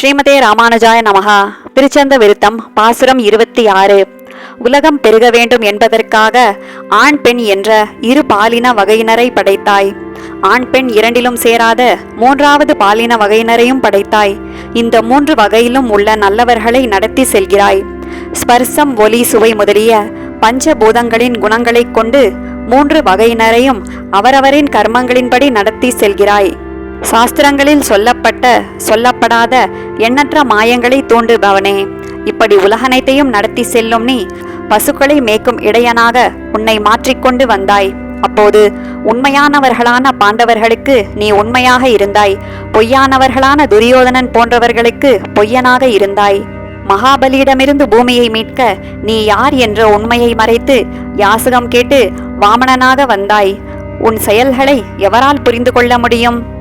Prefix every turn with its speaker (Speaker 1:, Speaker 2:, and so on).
Speaker 1: ஸ்ரீமதே ராமானுஜாய நமகா திருச்சந்த விருத்தம் பாசுரம் இருபத்தி ஆறு உலகம் பெருக வேண்டும் என்பதற்காக ஆண் பெண் என்ற இரு பாலின வகையினரை படைத்தாய். ஆண் பெண் இரண்டிலும் சேராத மூன்றாவது பாலின வகையினரையும் படைத்தாய். இந்த மூன்று வகையிலும் உள்ள நல்லவர்களை நடத்தி செல்கிறாய். ஸ்பர்சம் ஒலி சுவை முதலிய பஞ்சபூதங்களின் குணங்களைக் கொண்டு மூன்று வகையினரையும் அவரவரின் கர்மங்களின்படி நடத்தி செல்கிறாய். சாஸ்திரங்களில் சொல்லப்பட்ட சொல்லப்படாத எண்ணற்ற மாயங்களை தூண்டுபவனே. இப்படி உலகனைத்தையும் நடத்தி செல்லும் நீ பசுக்களை மேய்க்கும் இடையனாக உன்னை மாற்றிக்கொண்டு வந்தாய். அப்போது உண்மையானவர்களான பாண்டவர்களுக்கு நீ உண்மையாக இருந்தாய். பொய்யானவர்களான துரியோதனன் போன்றவர்களுக்கு பொய்யனாக இருந்தாய். மகாபலியிடமிருந்து பூமியை மீட்க நீ யார் என்ற உண்மையை மறைத்து யாசகம் கேட்டு வாமணனாக வந்தாய். உன் செயல்களை எவரால் புரிந்து கொள்ள முடியும்?